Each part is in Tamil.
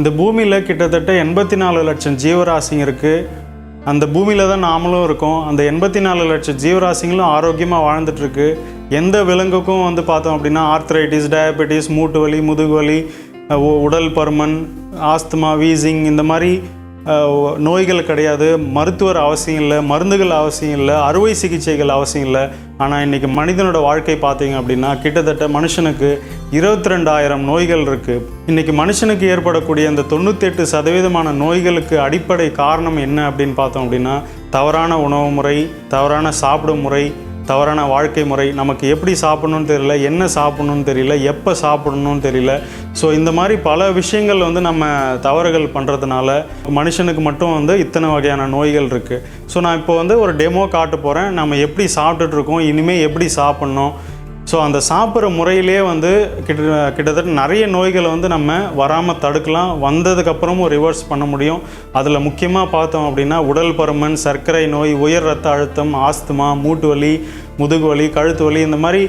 இந்த பூமியில் கிட்டத்தட்ட எண்பத்தி நாலு லட்சம் ஜீவராசிங்க இருக்குது அந்த பூமியில் தான் நாமளும் இருக்கோம். அந்த எண்பத்தி நாலு லட்சம் ஜீவராசிங்களும் ஆரோக்கியமாக வாழ்ந்துட்டுருக்கு. எந்த விலங்குக்கும் வந்து பார்த்தோம் அப்படின்னா ஆர்த்ரைட்டிஸ் டயபெட்டிஸ் மூட்டு வலி முதுகு வலி உடல் பருமன் ஆஸ்துமா வீசிங் இந்த மாதிரி நோய்கள் கிடையாது மருத்துவர் அவசியம் இல்லை மருந்துகள் அவசியம் இல்லை அறுவை சிகிச்சைகள் அவசியம் இல்லை. ஆனால் இன்றைக்கி மனிதனோட வாழ்க்கை பார்த்தீங்க அப்படின்னா கிட்டத்தட்ட மனுஷனுக்கு இருபத்தி ரெண்டாயிரம் நோய்கள் இருக்குது இன்றைக்கி மனுஷனுக்கு ஏற்படக்கூடிய அந்த தொண்ணூத்தெட்டு சதவீதமான நோய்களுக்கு அடிப்படை காரணம் என்ன அப்படின்னு பார்த்தோம் அப்படின்னா தவறான உணவு முறை தவறான சாப்பிடும் முறை தவறான வாழ்க்கை முறை நமக்கு எப்படி சாப்பிடணும்னு தெரியல என்ன சாப்பிடணும்னு தெரியல எப்போ சாப்பிடணும்னு தெரியல. ஸோ இந்த மாதிரி பல விஷயங்கள் வந்து நம்ம தவறுகள் பண்ணுறதுனால மனுஷனுக்கு மட்டும் வந்து இத்தனை வகையான நோய்கள் இருக்குது ஸோ நான் இப்போ வந்து ஒரு டெமோ காட்ட போகிறேன் நம்ம எப்படி சாப்பிட்டுட்டு இருக்கோம் இனிமேல் எப்படி சாப்பிட்ணும் ஸோ அந்த சாப்பிட்ற முறையிலே வந்து கிட்ட கிட்டத்தட்ட நிறைய நோய்களை வந்து நம்ம வராமல் தடுக்கலாம். வந்ததுக்கப்புறமும் ரிவர்ஸ் பண்ண முடியும். அதில் முக்கியமாக பார்த்தோம் அப்படின்னா உடல் பருமன் சர்க்கரை நோய் உயர் ரத்த அழுத்தம் ஆஸ்துமா மூட்டு வலி முதுகு வலி கழுத்து வலி இந்த மாதிரி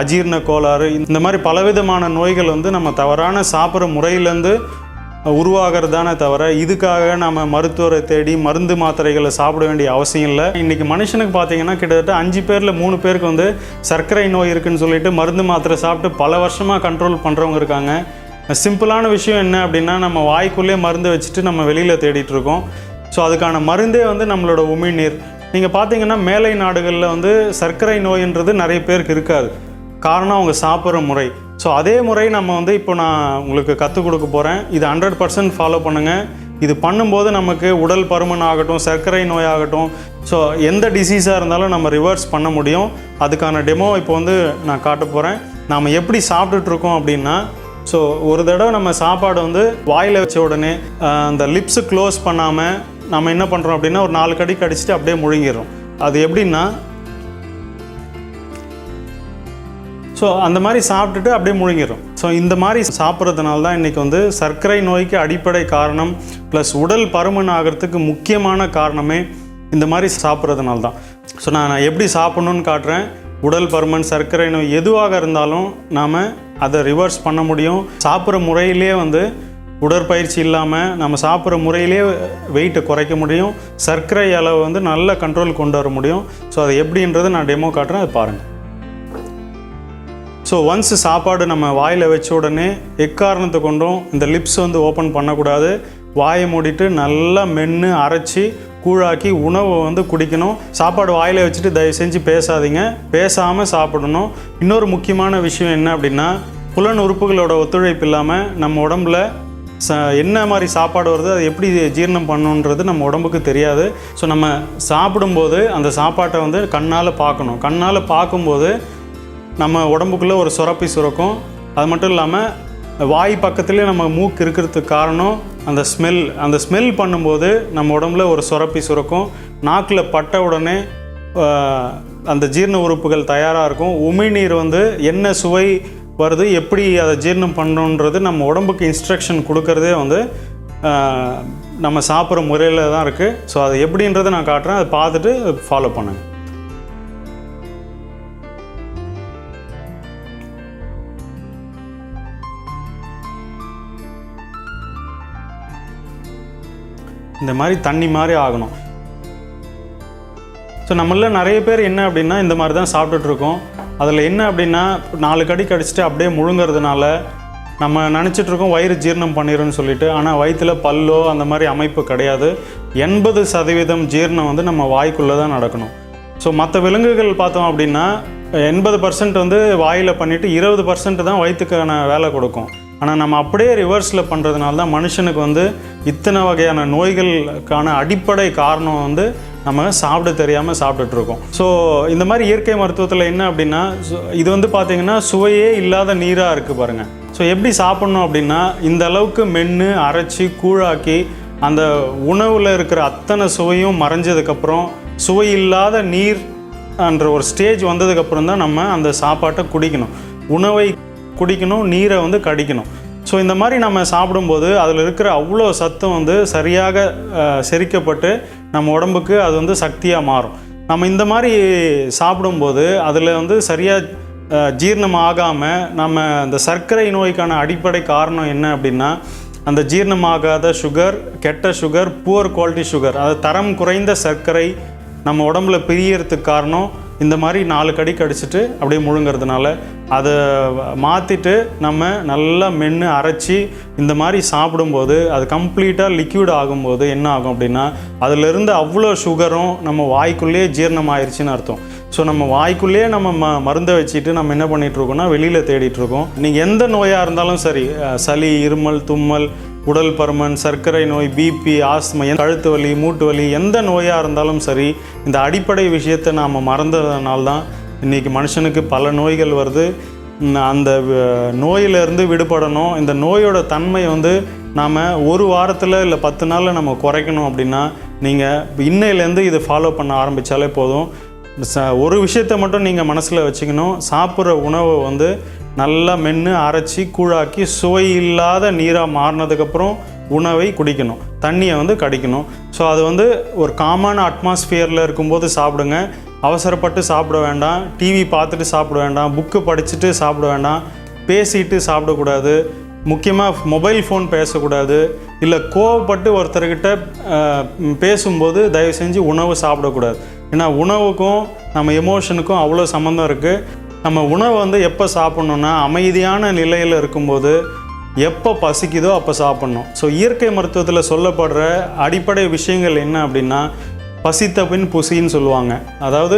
அஜீர்ண அஜீரண கோளாறு இந்த மாதிரி பலவிதமான நோய்கள் வந்து நம்ம தவறான சாப்பிட்ற முறையிலேருந்து உருவாகிறதானே தவிர இதுக்காக நம்ம மருத்துவரை தேடி மருந்து மாத்திரைகளை சாப்பிட வேண்டிய அவசியம் இல்லை. இன்றைக்கி மனுஷனுக்கு பார்த்தீங்கன்னா கிட்டத்தட்ட அஞ்சு பேரில் மூணு பேருக்கு வந்து சர்க்கரை நோய் இருக்குன்னு சொல்லிட்டு மருந்து மாத்திரை சாப்பிட்டு பல வருஷமாக கண்ட்ரோல் பண்ணுறவங்க இருக்காங்க. சிம்பிளான விஷயம் என்ன அப்படின்னா நம்ம வாய்க்குள்ளே மருந்து வச்சுட்டு நம்ம வெளியில் தேடிட்டுருக்கோம் ஸோ அதுக்கான மருந்தே வந்து நம்மளோட உமிழ்நீர். நீங்கள் பார்த்தீங்கன்னா மேலை நாடுகளில் வந்து சர்க்கரை நோயின்றது நிறைய பேருக்கு இருக்காது. காரணம் அவங்க சாப்பிட்ற முறை. ஸோ அதே முறை நம்ம வந்து இப்போ நான் உங்களுக்கு கற்றுக் கொடுக்க போகிறேன் இது ஹண்ட்ரட் பர்சன்ட் ஃபாலோ பண்ணுங்கள் இது பண்ணும்போது நமக்கு உடல் பருமன் ஆகட்டும் சர்க்கரை நோய் ஆகட்டும் ஸோ எந்த டிசீஸாக இருந்தாலும் நம்ம ரிவர்ஸ் பண்ண முடியும். அதுக்கான டெமோ இப்போ வந்து நான் காட்ட போகிறேன் நாம் எப்படி சாப்பிட்டுட்டு இருக்கோம் அப்படின்னா ஸோ ஒரு தடவை நம்ம சாப்பாடு வந்து வாயில் வச்ச உடனே அந்த லிப்ஸு க்ளோஸ் பண்ணாமல் நம்ம என்ன பண்ணுறோம் அப்படின்னா ஒரு நாலு கடி கடிச்சிட்டு அப்படியே முழுங்கிடுறோம். அது எப்படின்னா ஸோ அந்த மாதிரி சாப்பிட்டுட்டு அப்படியே முழுங்கிடும் ஸோ இந்த மாதிரி சாப்பிட்றதுனால தான் இன்றைக்கி வந்து சர்க்கரை நோய்க்கு அடிப்படை காரணம் ப்ளஸ் உடல் பருமன் ஆகிறதுக்கு முக்கியமான காரணமே இந்த மாதிரி சாப்பிட்றதுனால தான். ஸோ நான் எப்படி சாப்பிட்ணுன்னு காட்டுறேன். உடல் பருமன் சர்க்கரை நோய் எதுவாக இருந்தாலும் நாம் அதை ரிவர்ஸ் பண்ண முடியும். சாப்பிட்ற முறையிலே வந்து உடற்பயிற்சி இல்லாமல் நம்ம சாப்பிட்ற முறையிலே வெயிட்டை குறைக்க முடியும். சர்க்கரை அளவு வந்து நல்ல கண்ட்ரோல் கொண்டு வர முடியும். ஸோ அது எப்படின்றது நான் டெமோ காட்டுறேன். அது பாருங்கள் ஸோ ஒன்ஸ் சாப்பாடு நம்ம வாயில் வச்ச உடனே எக்காரணத்தை கொண்டும் இந்த லிப்ஸ் வந்து ஓப்பன் பண்ணக்கூடாது. வாயை மூடிட்டு நல்லா மென்று அரைச்சி கூழாக்கி உணவை வந்து குடிக்கணும். சாப்பாடு வாயில் வச்சுட்டு தயவு செஞ்சு பேசாதீங்க. பேசாமல் சாப்பிடணும். இன்னொரு முக்கியமான விஷயம் என்ன அப்படின்னா புலன் உறுப்புகளோட ஒத்துழைப்பு இல்லாமல் நம்ம உடம்புல ச என்ன மாதிரி சாப்பாடு வருது அது எப்படி ஜீரணம் பண்ணணுன்றது நம்ம உடம்புக்கு தெரியாது. ஸோ நம்ம சாப்பிடும்போது அந்த சாப்பாட்டை வந்து கண்ணால் பார்க்கணும். கண்ணால் பார்க்கும்போது நம்ம உடம்புக்குள்ளே ஒரு சுரப்பி சுரக்கும். அது மட்டும் இல்லாமல் வாய் பக்கத்துலேயே நம்ம மூக்கு இருக்கிறதுக்கு காரணம் அந்த ஸ்மெல் அந்த ஸ்மெல் பண்ணும்போது நம்ம உடம்புல ஒரு சுரப்பி சுரக்கும். நாக்கில் பட்ட உடனே அந்த ஜீரண உறுப்புகள் தயாராக இருக்கும். உமிழ்நீர் வந்து என்ன சுவை வருது எப்படி அதை ஜீரணம் பண்ணணுன்றது நம்ம உடம்புக்கு இன்ஸ்ட்ரக்ஷன் கொடுக்கறதே வந்து நம்ம சாப்பிட்ற முறையில் தான் இருக்குது ஸோ அது எப்படின்றத நான் காட்டுறேன். அதை பார்த்துட்டு ஃபாலோ பண்ணுங்கள் இந்த மாதிரி தண்ணி மாதிரி ஆகணும். ஸோ நம்மள நிறைய பேர் என்ன அப்படின்னா இந்த மாதிரி தான் சாப்பிட்டுட்ருக்கோம். அதில் என்ன அப்படின்னா நாலு கடி கடிச்சிட்டு அப்படியே முழுங்கிறதுனால நம்ம நினச்சிட்டு இருக்கோம் வயிறு ஜீரணம் பண்ணிடும்னு சொல்லிட்டு. ஆனால் வயிற்றுல பல்லோ அந்த மாதிரி அமைப்பு கிடையாது. எண்பது சதவீதம் ஜீரணம் வந்து நம்ம வாய்க்குள்ளே தான் நடக்கணும். ஸோ மற்ற விலங்குகள் பார்த்தோம் அப்படின்னா எண்பது பர்சன்ட் வந்து வாயில் பண்ணிவிட்டு இருபது பர்சன்ட் தான் வயிற்றுக்கான வேலை கொடுக்கும். ஆனால் நம்ம அப்படியே ரிவர்ஸில் பண்ணுறதுனால தான் மனுஷனுக்கு வந்து இத்தனை வகையான நோய்களுக்கான அடிப்படை காரணம் வந்து நம்ம சாப்பிட தெரியாமல் சாப்பிட்டுட்டு இருக்கோம் ஸோ இந்த மாதிரி இயற்கை மருத்துவத்தில் என்ன அப்படின்னா இது வந்து பார்த்திங்கன்னா சுவையே இல்லாத நீராக இருக்குது பாருங்கள் ஸோ எப்படி சாப்பிட்ணும் அப்படின்னா இந்த அளவுக்கு மென்று அரைச்சி கூழாக்கி அந்த உணவில் இருக்கிற அத்தனை சுவையும் மறைஞ்சதுக்கப்புறம் சுவை இல்லாத நீர் என்ற ஒரு ஸ்டேஜ் வந்ததுக்கப்புறம் தான் நம்ம அந்த சாப்பாட்டை குடிக்கணும். உணவை குடிக்கணும் நீரை வந்து கடிக்கணும். ஸோ இந்த மாதிரி நம்ம சாப்பிடும்போது அதில் இருக்கிற அவ்வளோ சத்தம் வந்து சரியாக செரிக்கப்பட்டு நம்ம உடம்புக்கு அது வந்து சக்தியாக மாறும். நம்ம இந்த மாதிரி சாப்பிடும்போது அதில் வந்து சரியாக ஜீரணம் ஆகாமல் நம்ம அந்த சர்க்கரை நோய்க்கான அடிப்படை காரணம் என்ன அப்படின்னா அந்த ஜீரணமாகாத சுகர் கெட்ட சுகர் புவர் குவாலிட்டி சுகர் அதாவது தரம் குறைந்த சர்க்கரை நம்ம உடம்புல பிரியறதுக்கு காரணம் இந்த மாதிரி நாலு கடி கடிச்சிட்டு அப்படியே முழுங்கிறதுனால அதை மாற்றிட்டு நம்ம நல்லா மென்று அரைச்சி இந்த மாதிரி சாப்பிடும்போது அது கம்ப்ளீட்டாக லிக்யூட் ஆகும்போது என்ன ஆகும் அப்படின்னா அதிலிருந்து அவ்வளோ சுகரும் நம்ம வாய்க்குள்ளேயே ஜீரணம் ஆயிடுச்சுன்னு அர்த்தம். ஸோ நம்ம வாய்க்குள்ளேயே நம்ம ம மருந்தை வச்சுட்டு நம்ம என்ன பண்ணிகிட்ருக்கோன்னா வெளியில் தேடிட்டுருக்கோம் நீங்கள் எந்த நோயாக இருந்தாலும் சரி சளி இருமல் தும்மல் உடல் பருமன் சர்க்கரை நோய் பிபி ஆஸ்துமா கழுத்து வலி மூட்டு வலி எந்த நோயாக இருந்தாலும் சரி இந்த அடிப்படை விஷயத்தை நாம் மறந்ததுனால தான் இன்றைக்கி மனுஷனுக்கு பல நோய்கள் வருது. அந்த நோயிலிருந்து விடுபடணும். இந்த நோயோட தன்மை வந்து நாம் ஒரு வாரத்தில் இல்லை பத்து நாளில் நம்ம குறைக்கணும் அப்படின்னா நீங்கள் இன்னையிலேருந்து இதை ஃபாலோ பண்ண ஆரம்பித்தாலே போதும். ச ஒரு விஷயத்தை மட்டும் நீங்கள் மனசில் வச்சுக்கணும். சாப்பிட்ற உணவை வந்து நல்லா மென்று அரைச்சி கூழாக்கி சுவை இல்லாத நீராக மாறினதுக்கப்புறம் உணவை குடிக்கணும். தண்ணியை வந்து கடிக்கணும். ஸோ அது வந்து ஒரு காமன் அட்மாஸ்பியரில் இருக்கும்போது சாப்பிடுங்க. அவசரப்பட்டு சாப்பிட வேண்டாம். டிவி பார்த்துட்டு சாப்பிட வேண்டாம். புக்கு படிச்சுட்டு சாப்பிட வேண்டாம். பேசிட்டு சாப்பிடக்கூடாது. முக்கியமாக மொபைல் ஃபோன் பேசக்கூடாது. இல்லை கோவப்பட்டு ஒருத்தர்கிட்ட பேசும்போது தயவு செஞ்சு உணவு சாப்பிடக்கூடாது. ஏன்னா உணவுக்கும் நம்ம எமோஷனுக்கும் அவ்வளோ சம்மந்தம் இருக்குது நம்ம உணவை வந்து எப்போ சாப்பிட்ணுன்னா அமைதியான நிலையில் இருக்கும்போது எப்போ பசிக்குதோ அப்போ சாப்பிட்ணும். ஸோ இயற்கை மருத்துவத்தில் சொல்லப்படுற அடிப்படை விஷயங்கள் என்ன அப்படின்னா பசித்த பின் புசின்னு சொல்லுவாங்க. அதாவது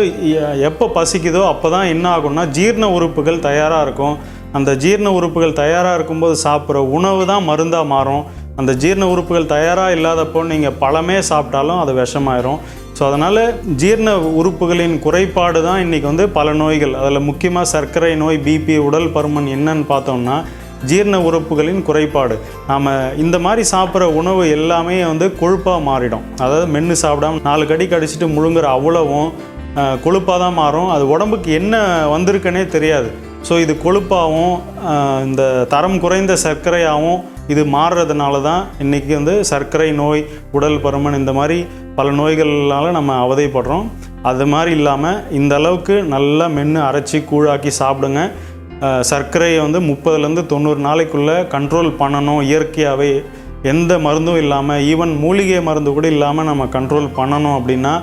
எப்போ பசிக்குதோ அப்போ தான் என்ன ஆகும்னா ஜீரண உறுப்புகள் தயாராக இருக்கும். அந்த ஜீரண உறுப்புகள் தயாராக இருக்கும்போது சாப்பிட்ற உணவு தான் மருந்தாக மாறும். அந்த ஜீரண உறுப்புகள் தயாராக இல்லாதப்போ நீங்கள் பழமே சாப்பிட்டாலும் அது விஷமாயிரும். ஸோ அதனால் ஜீரண உறுப்புகளின் குறைபாடு தான் இன்றைக்கி வந்து பல நோய்கள். அதில் முக்கியமாக சர்க்கரை நோய் பிபி உடல் பருமன் என்னன்னு பார்த்தோம்னா ஜீரண உறுப்புகளின் குறைபாடு. நாம் இந்த மாதிரி சாப்பிட்ற உணவு எல்லாமே வந்து கொழுப்பாக மாறிடும். அதாவது மென்று சாப்பிடாம நாலு கடி கடிச்சிட்டு முழுங்குற அவ்வளவும் கொழுப்பாக தான் மாறும். அது உடம்புக்கு என்ன வந்திருக்குன்னே தெரியாது. ஸோ இது கொழுப்பாகவும் இந்த தரம் குறைந்த சர்க்கரையாகவும் இது மாறுறதுனால தான் இன்றைக்கி வந்து சர்க்கரை நோய் உடல் பருமன் இந்த மாதிரி பல நோய்கள்னால நம்ம அவதைப்படுறோம். அது மாதிரி இல்லாமல் இந்த அளவுக்கு நல்லா மென்று அரைச்சி கூழாக்கி சாப்பிடுங்க. சர்க்கரையை வந்து முப்பதுலேருந்து தொண்ணூறு நாளைக்குள்ளே கண்ட்ரோல் பண்ணணும். இயற்கையாகவே எந்த மருந்தும் இல்லாமல் ஈவன் மூலிகை மருந்து கூட இல்லாமல் நம்ம கண்ட்ரோல் பண்ணணும் அப்படின்னா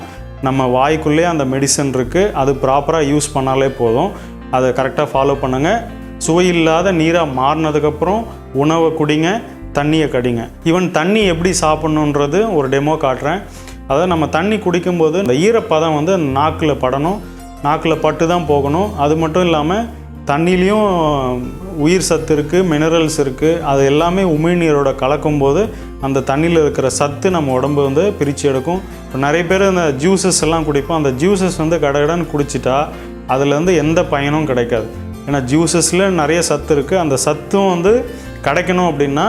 நம்ம வாய்க்குள்ளேயே அந்த மெடிசன் இருக்குது அது ப்ராப்பராக யூஸ் பண்ணாலே போதும். அதை கரெக்டாக ஃபாலோ பண்ணுங்கள் சுவையில்லாத நீராக மாறினதுக்கப்புறம் உணவை குடிங்க தண்ணியை கடிங்க. ஈவன் தண்ணி எப்படி சாப்பிட்ணுன்றது ஒரு டெமோ காட்டுறேன். அதாவது நம்ம தண்ணி குடிக்கும்போது இந்த ஈரப்பதம் வந்து நாக்கில் படணும் நாக்கில் பட்டு தான் போகணும். அது மட்டும் இல்லாமல் தண்ணிலையும் உயிர் சத்து இருக்குது மினரல்ஸ் இருக்குது அது எல்லாமே உமிழ்நீரோட கலக்கும்போது அந்த தண்ணியில் இருக்கிற சத்து நம்ம உடம்பு வந்து பிரித்து எடுக்கும். இப்போ நிறைய பேர் அந்த ஜூஸஸ் எல்லாம் குடிப்போம். அந்த ஜூஸஸ் வந்து கடகடன்னு குடிச்சிட்டா அதுலேருந்து எந்த பயனும் கிடைக்காது. ஏன்னா ஜூஸஸில் நிறைய சத்து இருக்குது அந்த சத்தும் வந்து கிடைக்கணும் அப்படின்னா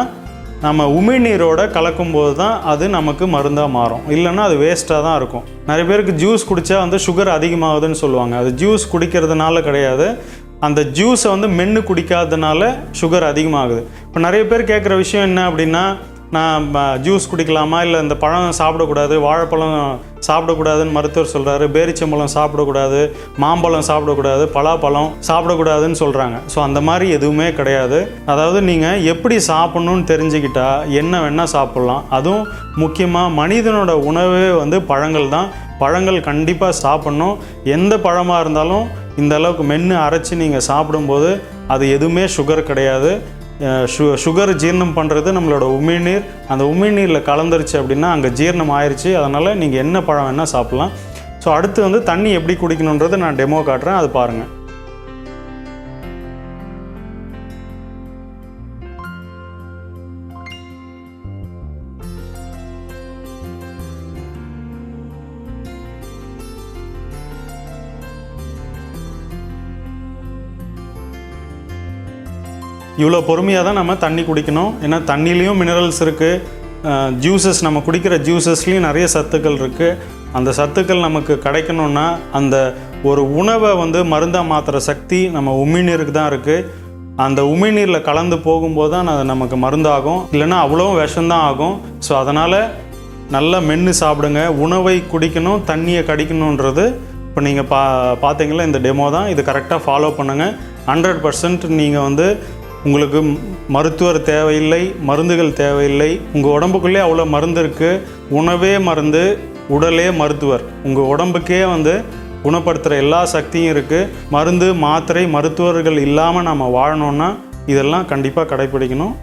நம்ம உமிழ்நீரோட கலக்கும்போது தான் அது நமக்கு மருந்தாக மாறும். இல்லைன்னா அது வேஸ்ட்டாக தான் இருக்கும். நிறைய பேருக்கு ஜூஸ் குடித்தா வந்து சுகர் அதிகமாகுதுன்னு சொல்லுவாங்க. அது ஜூஸ் குடிக்கிறதுனால கிடையாது. அந்த ஜூஸை வந்து மென்று குடிக்காததுனால சுகர் அதிகமாகுது. இப்போ நிறைய பேர் கேட்குற விஷயம் என்ன அப்படின்னா நான் ஜூஸ் குடிக்கலாமா? இல்லை இந்த பழம் சாப்பிடக்கூடாது வாழைப்பழம் சாப்பிடக்கூடாதுன்னு மருத்துவர் சொல்கிறாரு பேரிச்சம்பழம் சாப்பிடக்கூடாது மாம்பழம் சாப்பிடக்கூடாது பலாப்பழம் சாப்பிடக்கூடாதுன்னு சொல்கிறாங்க ஸோ அந்த மாதிரி எதுவுமே கிடையாது. அதாவது நீங்கள் எப்படி சாப்பிட்ணுன்னு தெரிஞ்சுக்கிட்டா என்ன வேணால் சாப்பிட்லாம். அதுவும் முக்கியமாக மனிதனோட உணவே வந்து பழங்கள் தான். பழங்கள் கண்டிப்பாக சாப்பிட்ணும். எந்த பழமாக இருந்தாலும் இந்த அளவுக்கு மென்று அரைச்சி நீங்கள் சாப்பிடும்போது அது எதுவுமே சுகர் கிடையாது. சு சுகர் ஜீரணம் பண்ணுறது நம்மளோட உமிழ்நீர் அந்த உமிழ்நீரில் கலந்துருச்சு அப்படின்னா அங்கே ஜீரணம் ஆயிருச்சு. அதனால் நீங்கள் என்ன பழம் வேணால் சாப்பிட்லாம். ஸோ அடுத்து வந்து தண்ணி எப்படி குடிக்கணுன்றது நான் டெமோ காட்டுறேன். அது பாருங்கள் இவ்வளோ பொறுமையாக தான் நம்ம தண்ணி குடிக்கணும். ஏன்னா தண்ணிலையும் மினரல்ஸ் இருக்குது ஜூஸஸ் நம்ம குடிக்கிற ஜூஸஸ்லேயும் நிறைய சத்துக்கள் இருக்குது அந்த சத்துக்கள் நமக்கு கிடைக்கணும்னா அந்த ஒரு உணவை வந்து மருந்தாக மாற்றுற சக்தி நம்ம உமிழ்நீருக்கு தான் இருக்குது அந்த உமிழ்நீரில் கலந்து போகும்போது தான் அது நமக்கு மருந்தாகும். இல்லைன்னா அவ்வளோவும் விஷம்தான் ஆகும். ஸோ அதனால் நல்லா மென்று சாப்பிடுங்க. உணவை குடிக்கணும் தண்ணியை கடிக்கணுன்றது இப்போ நீங்கள் பா பார்த்தீங்களா இந்த டெமோ தான். இது கரெக்டாக ஃபாலோ பண்ணுங்கள் ஹண்ட்ரட் பர்சன்ட் நீங்கள் வந்து உங்களுக்கு மருத்துவர் தேவையில்லை மருந்துகள் தேவையில்லை உங்கள் உடம்புக்குள்ளே அவ்வளோ மருந்து இருக்குது உணவே மருந்து உடலே மருத்துவர். உங்கள் உடம்புக்கே வந்து குணப்படுத்துகிற எல்லா சக்தியும் இருக்குது மருந்து மாத்திரை மருத்துவர்கள் இல்லாமல் நம்ம வாழணுன்னா இதெல்லாம் கண்டிப்பாக கடைப்பிடிக்கணும்.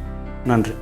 நன்றி.